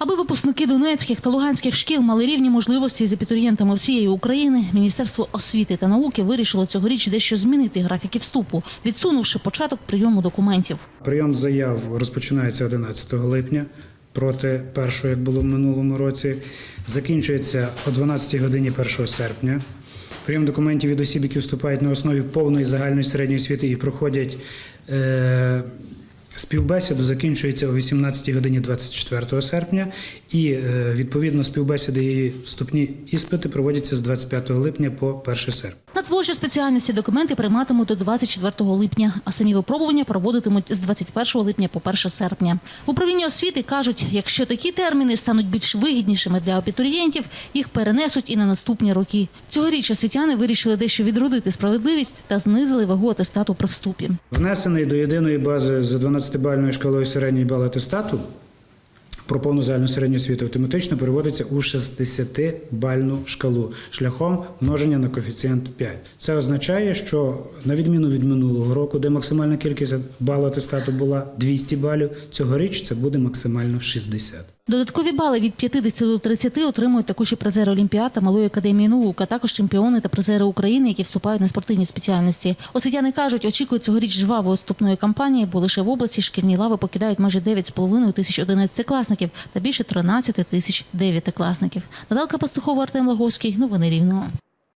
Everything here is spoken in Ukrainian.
Аби випускники донецьких та луганських шкіл мали рівні можливості з абітурієнтами всієї України, Міністерство освіти та науки вирішило цьогоріч дещо змінити графіки вступу, відсунувши початок прийому документів. Прийом заяв розпочинається 11 липня проти першого, як було в минулому році. Закінчується о 12 годині 1 серпня. Прийом документів від осіб, які вступають на основі повної загальної середньої освіти і проходять е, співбесіду, закінчується о 18 годині 24 серпня. І е, відповідно співбесіди і вступні іспити проводяться з 25 липня по 1 серпня. Творчі спеціальності документи прийматимуть до 24 липня, а самі випробування проводитимуть з 21 липня по 1 серпня. В управлінні освіти кажуть, якщо такі терміни стануть більш вигіднішими для абітурієнтів, їх перенесуть і на наступні роки. Цьогоріч освітяни вирішили дещо відродити справедливість та знизили вагу атестату при вступі. Внесений до єдиної бази за 12-бальною шкалою середньої бал атестату про повну загальну середню освіту автоматично переводиться у 60-бальну шкалу шляхом множення на коефіцієнт 5. Це означає, що на відміну від минулого року, де максимальна кількість балу атестату була 200 балів, цьогоріч це буде максимально 60. Додаткові бали від 50 до 30 отримують також і призери Олімпіад та Малої академії наук, а також чемпіони та призери України, які вступають на спортивні спеціальності. Освітяни кажуть, очікують цьогоріч жвавої вступної кампанії, бо лише в області шкільні лави покидають майже 9,5 тисяч 11-класників та більше 13 тисяч 9-класників. Наталка Пастухова, Артем Лаговський. Новини Рівного.